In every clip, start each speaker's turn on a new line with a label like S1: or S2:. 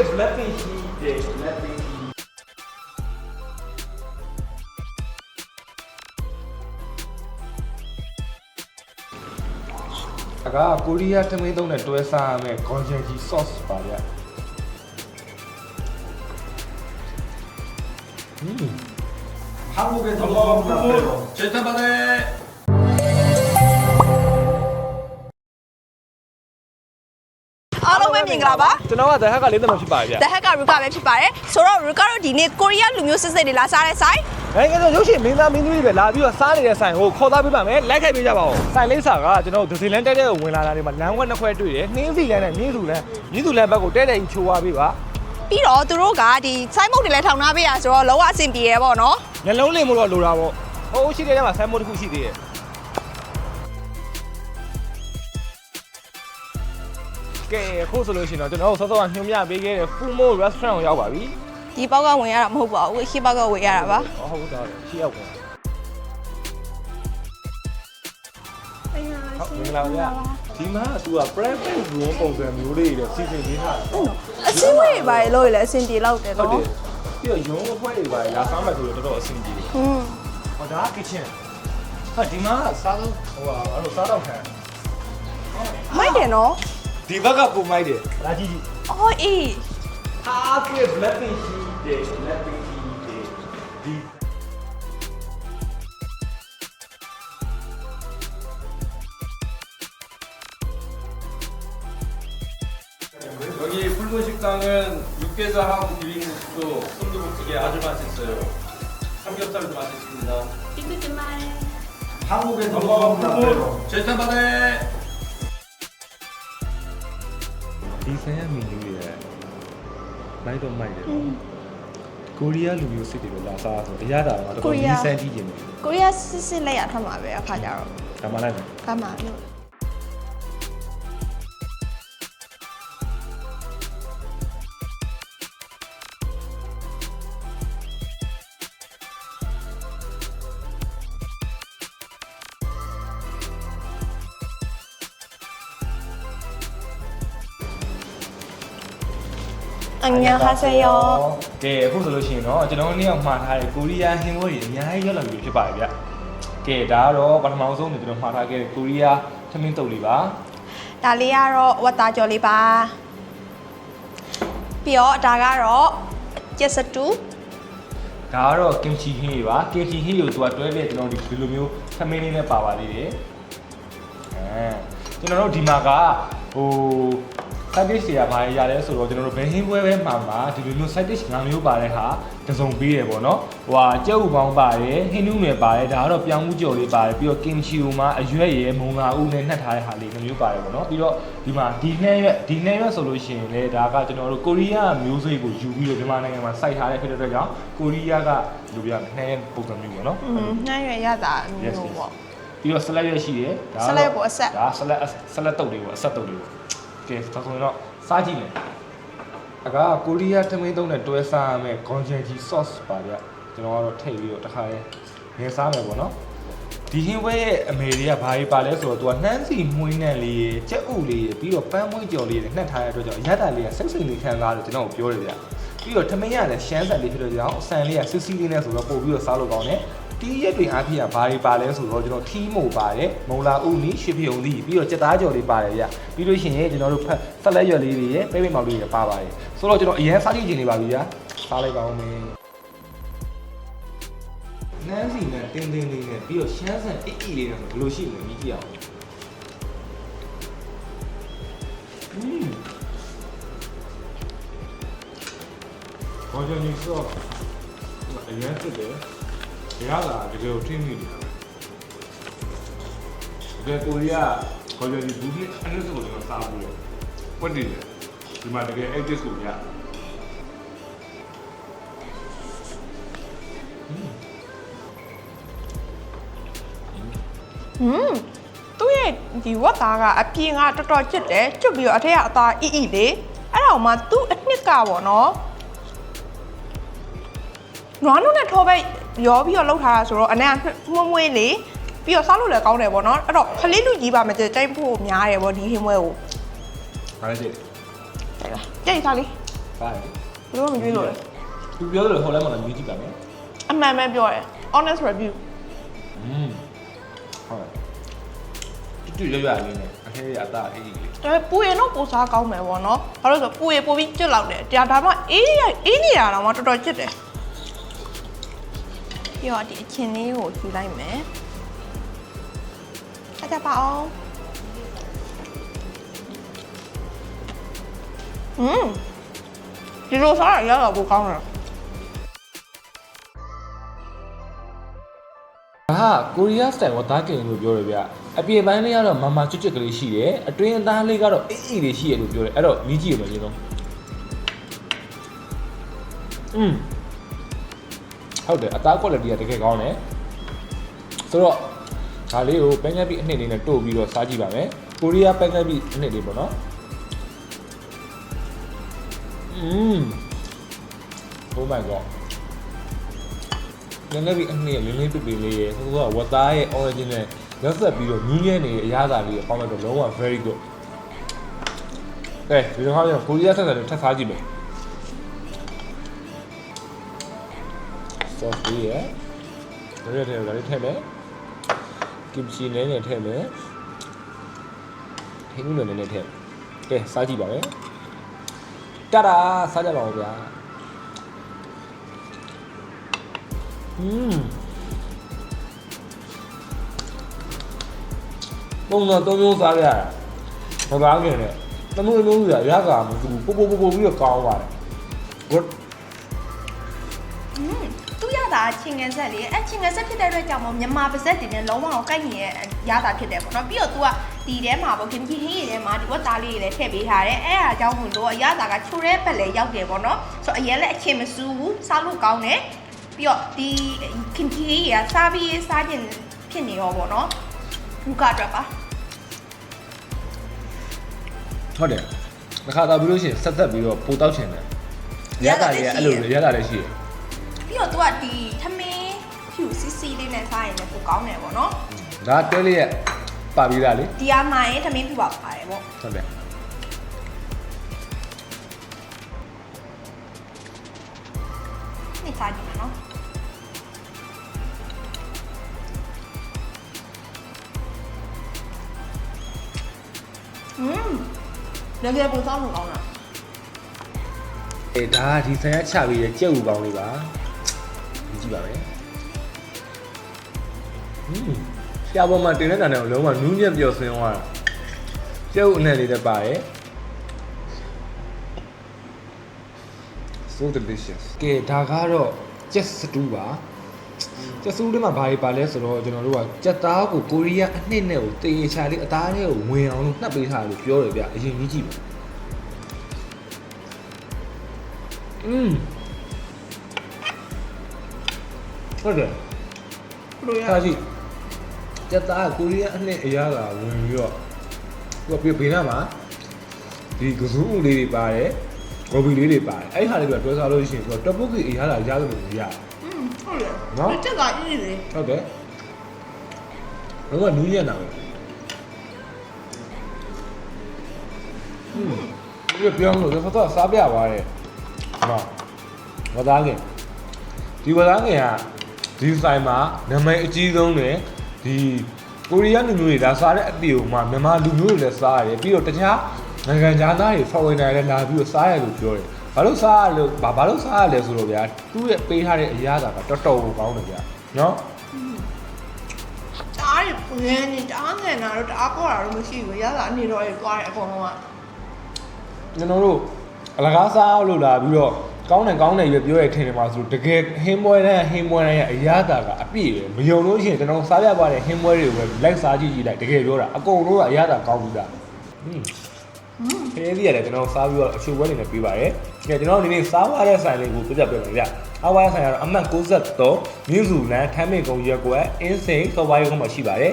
S1: 되게 블랙핑이 네, 예, 블랙핑이 아까 코리아 태민 동네 도에서 하면 건전지 소스 봐요. 음.
S2: 한국에서 먹어본 거. 제타바네.
S3: ပဲမြင်ကြပါပါ
S1: ကျွန်တော်က The Hack ကလေးသမဖြစ်ပါဗျ
S3: The Hack က Ruka ပဲဖြစ်ပါတယ်ဆိုတော့ Ruka တို့ဒီနေ့ကိုရီးယားလူမျိုးစစ်စစ်တွေလာစားတဲ့ဆိုင်။
S1: အဲကတော့ရုပ်ရှင်မင်းသားမင်းသမီးတွေပဲလာပြီးတော့စားနေတဲ့ဆိုင်ကိုခေါ်သားပေးပါမယ်။လိုက်ခိုက်ပေးကြပါဦး။ဆိုင်လေးစာကကျွန်တော်ဒဇီလန်တဲတဲကိုဝင်လာတာတွေမှာလမ်းဝက်နှစ်ခွဲတွေ့တယ်။နှင်းစီလန်နဲ့မြင်းစုလန်မြင်းစုလန်ဘက်ကိုတဲတဲကြီးချိုးသွားပေးပါ
S3: ပြီးတော့သူတို့ကဒီဆိုင်မုတ်တွေလည်းထောင်ထားပေးရဆိုတော့လောကအဆင်ပြေရပေါ့နော်။
S1: ညလုံးလေးမလို့လိုတာပေါ့။ဟိုးရှိတဲ့ထဲမှာဆိုင်မို့တစ်ခုရှိသေးတယ်။ ကဲအခုဆိုလို့ရှိရင်တော့ကျွန်တော်တို့စောစောကညွှန်ပြပေးခဲ့တဲ့ Fumo Restaurant ကိုရောက်ပါပြီ
S3: ဒီပေါက်ကဝင်ရတာမဟုတ်ပါဘူးရှေ့ပေါက်ကဝင်ရတာပါ။
S1: ဟုတ်တော့ရှေ့ရောက်ပါဟုတ်မင်္ဂလာပါဒီမှာကသူက private room ပုံစံမျိုးလေးတွေစီစဉ်ပေးထားတာဟုတ်
S3: အစင်းဝေးတွေပါလေလို့လေအစင်ပြေလောက်တယ်နော်
S1: တယ်ပြီးတော့ရုံးအဖွဲတွေပါလေလာစားမှဆိုတော့တော်တော်အဆင်ပြေတယ်
S3: อืม
S1: ဟောဒါက kitchen ဟာဒီမှာကစားတော့ဟိုဟာအဲ့လိုစားတော့ခံ
S3: မိုက်တယ်နော်
S1: ဒီဘက်ကပုံမိုက်တယ်လာကြည့်ကြည့်
S3: အော်အေး
S1: ဟာသူရဲ့ blackpink ရှိတယ် blackpink ရှိတယ်ဒီ
S2: 여기 붉은 식당은 육개장하고 비빔국수, 순두부찌개 아주 맛있어요. 삼겹살도 맛있습니다. 한국에 넘어가면 안 돼요. 제타바네.
S1: ဒီဆိုင်ရမီနူးရဲ့မိုက်တော့မိုက်တယ်နော်ကိုရီးယားလူမျိုးစစ်တွေလာစားဆိုတရားတာတော့တော်တော်ကြီးစမ်းကြည့်နေတယ်
S3: ကိုရီးယားစစ်စစ်လက်ရထွက်မှာပဲအခါကြတော့
S1: ဒါမှလည်း
S3: ကမ်းမှာလို့ အင်္ဂါဟာဆေယော
S1: ကဲအခုဆိုလို့ရှိရင်တော့ကျွန်တော်တို့နေ့ရောက်မှားထားတဲ့ကိုရီးယားဟင်းပွဲတွေအများကြီးရောက်လာပြီဖြစ်ပါတယ်ဗျကဲဒါကတော့ပထမဆုံးကျွန်တော်မှားထားခဲ့တဲ့ကိုရီးယားသမင်းတုပ်လေးပါ
S3: ဒါလေးကတော့ဝတ်သားကြော်လေးပါပြီးတော့ဒါကတော့ကျက်စတူ
S1: ဒါကတော့ကင်ချီဟင်းတွေပါကင်ချီဟင်းကိုသူကတွဲပြီးကျွန်တော်ဒီဒီလိုမျိုးသမင်းလေးနဲ့ပါပါသေးတယ်အဲကျွန်တော်တို့ဒီမှာကဟို side dish တွေကဘာရလဲဆိုတော့ကျွန်တော်တို့ဘယ်ဟင်းပွဲပဲမှာမှာဒီလိုမျိုး side dish ၅မျိုးပါတဲ့ဟာတစ်စုံပေးတယ်ပေါ့နော်ဟိုဟာကြက်ဥပေါင်းပါတယ်ဟင်းနူးနယ်ပါတယ်ဒါကတော့ပြောင်းမှုကြော်လေးပါတယ်ပြီးတော့ကင်ချီဟိုမှာအရွက်ရယ်မုံလာဥနဲ့နှက်ထားတဲ့ဟာလေးတစ်မျိုးပါတယ်ပေါ့နော်ပြီးတော့ဒီမှာဒီနှဲရွက်ဒီနှဲရွက်ဆိုလို့ရှိရင်လေဒါကကျွန်တော်တို့ကိုရီးယားမျိုးစိတ်ကိုယူပြီးတော့မြန်မာနိုင်ငံမှာစိုက်ထားတဲ့ဖြစ်တဲ့အတွက်ကြောင့်ကိုရီးယားကလူပြနှဲပုံစံမျိုးပေါ့နော်
S3: อืมနှမ်းရွယ်ရတာမျိုး
S1: Yes,
S3: ပေါ့
S1: ပြီးတော့ salad ရွက်ရှိတယ်ဒါကတော့
S3: salad ပေါ့အဆက်
S1: ဒါ salad salad တုပ်လေးပေါ့အဆက်တုပ်လေးပေါ့ ကဲဒါဆိုရင်တော့စားကြည့်မယ်အကကိုရီးယားထမင်းသုံးနဲ့တွဲစားရမယ် gochujang sauce ပါဗျကျွန်တော်ကတော့ထည့်ပြီးတော့တစ်ခါလေးငယ်စားမယ်ပေါ့နော်ဒီဟင်းပွဲရဲ့အမေတွေကဘာကြီးပါလဲဆိုတော့သူကနှမ်းစီမွှေးနဲ့လေးရယ်ကြက်ဥလေးရယ်ပြီးတော့ပန်းမွှေးကြော်လေးရယ်နှက်ထားတဲ့အတွက်ကြောင့်ရတာလေးကစိတ်စိတ်လေးခံစားလို့ကျွန်တော်ကိုပြောတယ်ဗျပြီးတော့ထမင်းရလည်းရှမ်းဆက်လေးဖြစ်တော့ကြောင့်အဆန်လေးကစစ်စီးလေးနဲ့ဆိုတော့ပို့ပြီးတော့စားလို့ကောင်းတယ် တီးရက်တွေအားဖြင့်ကဘာတွေပါလဲဆိုတော့ကျွန်တော်ထီးမို့ပါတယ်မုံလာဥနီရှစ်ပြုံသီးပြီးတော့ကြက်သားကြော်လေးပါတယ်ဗျပြီးလို့ရှိရင်ကျွန်တော်တို့ဖက်ဆက်လက်ရွက်လေးတွေရယ်ပဲ့ပိတ်မောက်လေးတွေပါပါတယ်ဆိုတော့ကျွန်တော်အရင်စားကြည့်ချင်နေပါပြီဗျာစားလိုက်ပါဦးမယ်နန်းစီနဲ့တင်းတင်းလေးနဲ့ပြီးတော့ရှမ်းဆန်အစ်အီလေးနဲ့ဆိုဘယ်လိုရှိလဲမြည်ကြည့်အောင်อืมဘာကြောင့်ဒီဆော့အရင် စစ်တယ်။ရတာတကယ်ကိုထိမိနေတာပဲ။တကယ်ကိုရီးယားခေါ်ကြဒီဘူးနဲ့အနည်းဆုံးကျွန်တော်စားဘူးလေ။ပွက်တည်တယ်။ဒီမှာတကယ် active ကိုရ။
S3: อืมသူ့ရဲ့ဒီဝတ်သားကအပြင်ကတော်တော်ကျွတ်တယ်ကျွတ်ပြီးတော့အထက်ကအသားအီအီလေးအဲ့ဒါမှသူ့အနှစ်ကပေါ့နော်နွားနုနဲ့ထောပဲ ရောပြီးတော့လှုပ်ထားတာဆိုတော့အနေကမွမွေးလေးပြီးတော့စားလို့လည်းကောင်းတယ်ပေါ့နော်အဲ့တော့ခလေးလူကြီးပါမယ်ကြိုက်ဖို့များတယ်ပေါ့ဒီဟင်းပွဲကို
S1: ဟာလေ
S3: ကြိုက်လားကြိုက်စားလေး
S1: စားတယ်
S3: ဘယ်လိုမှမကြွေးလို့လဲ
S1: သူပြောတယ်ဟိုလည်းမလားမြည်ကြည့်ပါမယ်
S3: အမှန်ပဲပြောတယ် honest review
S1: อืมဟုတ်တူတူရရလေးနဲ့အခဲရအသားအေးကြီးလေး
S3: ဒါပေမဲ့ပူရင်တော့ပူစားကောင်းမယ်ပေါ့နော်ဘာလို့လဲဆိုတော့ပူရင်ပိုပြီးကျွတ်လောက်တယ်တရားဒါမှအေးရအေးနေတာတော့မှတော်တော်ကျွတ်တယ် ပြီးတော့ဒီအချင်းလေးကိုထူလိုက်မယ်အကြပါအောင်อืมဒီလိုစားရရတော့ပိုကောင်းတယ်
S1: ဒါကကိုရီးယားစတိုင်ဝသားကင်လို့ပြောတယ်ဗျအပြင်ပိုင်းလေးကတော့မမချွတ်ချွတ်ကလေးရှိတယ်အတွင်းအသားလေးကတော့အေးအေးလေးရှိရလို့ပြောတယ်အဲ့တော့မြည်ကြည့်ရမယ်ရေဆုံးอืม ဟုတ်တယ်အသား quality ကတကယ်ကောင်းတယ်ဆိုတော့ဒါလေးကိုပန်းကပ်ပြီးအနှစ်လေးနဲ့တို့ပြီးတော့စားကြည့်ပါမယ်ကိုရီးယားပန်းကပ်ပြီးအနှစ်လေးပေါ့နော်อืม Oh my god နည်းနည်းပြီးအနှစ်လေးလေးပြပြလေးရယ်ဟိုကဝတ်သားရဲ့ origin နဲ့လက်ဆက်ပြီးတော့ညင်းညဲနေတဲ့အရာသာလေးကိုပေါင်းလိုက်တော့လုံးဝ very good ကဲဒီလိုဟာကျကိုရီးယားဆက်ဆက်လေးထပ်စားကြည့်မယ် sauce လေးရယ်ဒါရတဲ့ဒါလေးထည့်မယ် kimchi နည်းနည်းထည့်မယ်ဟင်းနည်းနည်းနည်းထည့်ကဲစားကြည့်ပါမယ်တတာစားကြပါဦးဗျာอืมပုံတော့သုံးမျိုးစားရတာမပါခင်နဲ့တမှုအမျိုးကြီးရကမသူပို့ပို့ပို့ပို့ပြီးတော့ကောင်းပါတယ်
S3: ချင်းငယ်ဆက်လေအဲ့ချင်းငယ်ဆက်ဖြစ်တဲ့အတွက်ကြောင့်မို့မြန်မာပါဇက်တင်နဲ့လုံးဝကိုကိုက်နေတဲ့ရတာဖြစ်တယ်ပေါ့နော်ပြီးတော့ तू ကဒီထဲမှာပေါ့ခင်ကြီးဟင်းရည်ထဲမှာဒီဝက်သားလေးတွေလည်းထည့်ပေးထားတယ်အဲ့အားကြောင့်မို့လို့ရတာကချိုတဲ့ဘက်လည်းရောက်တယ်ပေါ့နော်ဆိုတော့အရင်လည်းအချင်းမစူးဘူးစားလို့ကောင်းတယ်ပြီးတော့ဒီခင်ကြီးဟင်းရည်ကစားပြီးစားခြင်းဖြစ်နေရောပေါ့နော်ဘူကတော့ပါ
S1: ဟုတ်တယ်တစ်ခါတော့ပြီးလို့ရှိရင်ဆက်သက်ပြီးတော့ပိုတောက်ချင်တယ်ရတာလေးကအဲ့လိုရတာလေးရှိတယ်
S3: ပြီးတော့ तू ကဒီထမင်းဖြူစီစီလေးနဲ့စားရင်လည်းပိုကောင်းတယ်ပေါ့နော်
S1: ဒါတွဲလေးရဲ့ပါပြီးသားလေ
S3: ဒီအားမှရင်ထမင်းဖြူပါပါတယ်ပေါ့
S1: ဟုတ်တယ်
S3: နေစားကြည့်မယ်နော်อืมလည်းလည်းပုံစားလို့ကောင်းတာ
S1: အေးဒါဒီဆန်ရချပြီးရဲ့ကြက်ဥကောင်းလေးပါကြည့် ပါတယ်ဟင်းဆရာပေါ်မှာတင်တဲ့တန်တဲ့ကိုလုံးဝနူးညံ့ပျော်စင်သွားတာကျုပ်အနဲ့လေးတက်ပါတယ် so delicious ကဲဒါကတော့ jet stew ပါ jet stew တွေမှာဘာတွေပါလဲဆိုတော့ကျွန်တော်တို့ကကြက်သားကိုကိုရီးယားအနှစ်နဲ့ကိုတေချာလေးအသားလေးကိုဝင်အောင်လို့နှက်ပေးထားတယ်လို့ပြောတယ်ဗျအရင်ကြီးကြည့်ပါอืม ဟုတ်တယ်
S3: ပရို
S1: ရဒါရှိကြက်သားကိုရီးယားအနှစ်အရသာဝင်ပြီးတော့သူကပြီးဘေးနားမှာဒီကစူးလေးတွေပါတယ်ဂော်ဘီလေးတွေပါတယ်အဲ့ဟာလေးတွေကတွဲစားလို့ရှိရင်သူကတပုတ်ကြီးအရသာရလို့မရ
S3: ဟုတ်တယ်
S1: နော်
S3: ကြက်ကအေးလေ
S1: ဟုတ်တယ်ဘယ်ကနူးညံ့တာပဲဟွန်းဒီပြောင်းလို့ဖတ်တော့စားပြပါတယ်ဟုတ်ဝသားငယ်ဒီဝသားငယ်က ဒီဆိုင်မှာနာမည်အကြီးဆုံးတယ်ဒီကိုရီးယားလူမျိုးတွေဒါစားတဲ့အပြေကိုမှမြန်မာလူမျိုးတွေလည်းစားရတယ်ပြီးတော့တခြားနိုင်ငံခြားသားတွေ foreigner တွေလည်းလာပြီးတော့စားရလို့ပြောတယ်ဘာလို့စားရလို့ဘာဘာလို့စားရလဲဆိုတော့ဗျာသူ့ရဲ့ပေးထားတဲ့အရာသာကတော်တော်ကိုကောင်းတယ်ဗျာနော်
S3: တားရပငယ်နေတားငယ်တာတော့တအားပေါ်တာတော့မရှိဘူးရတာအနေတော့ရသွားတယ်အကုန်လုံးက
S1: ကျွန်တော်တို့အလကားစားလို့လာပြီးတော့ ကောင်းတယ်ကောင်းတယ်ရွပြောရထင်တယ်မှာဆိုတကယ်ဟင်းပွဲတဲ့ဟင်းပွဲတဲ့ရဲ့အရာသာကအပြည့်ပဲမယုံလို့ရှိရင်ကျွန်တော်စားပြပါတဲ့ဟင်းပွဲတွေကိုပဲလိုက်စားကြည့်ကြည့်လိုက်တကယ်ပြောတာအကုန်လုံးကအရာသာကောင်းဘူးလားဟင်းခဲဒီရတယ်ကျွန်တော်စားပြီးတော့အချိုပွဲနေနဲ့ပြီးပါတယ်ကဲကျွန်တော်ဒီနေ့စားသွားတဲ့ဆိုင်လေးကိုပြပြပြမယ်ဗျအားဝါးဆိုင်ကတော့အမှတ်63မြင်းစုလန်ထမ်းမင်ကုံရက်ကွယ်အင်းစိန်စော်ဝါးရုံမှာရှိပါတယ်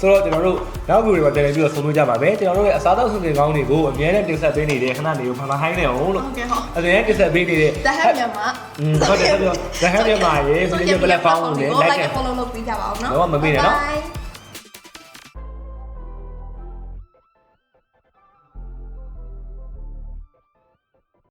S1: ဆိုတော့ကျွန်တော်တို့နောက်ဗီဒီယိုတွေမှာတင်ပြပြီးတော့ဆုံးလို့ကြပါမယ်ကျွန်တော်တို့ရဲ့အစားအသောက်စုံတွေကောင်းတွေကိုအများနဲ့တင်ဆက်ပေးနေတဲ့ခဏနေကိုဖန်ဖန်ဟိုင်းနေအောင်လို့
S3: ဟုတ်ကဲ့ဟုတ်
S1: အဲ့ဒါတင်ဆက်ပေးနေတဲ့
S3: တဟက်မြန်မာ
S1: อืมဟုတ်တယ်ဟုတ်တယ်ဒါဟန်မြန်မာရေဆိုတဲ့ platform ကိုလည်း like
S3: like follow လုပ်ပေးကြပါအောင်နော်
S1: တော့မမေ့နဲ့နော်
S3: Bye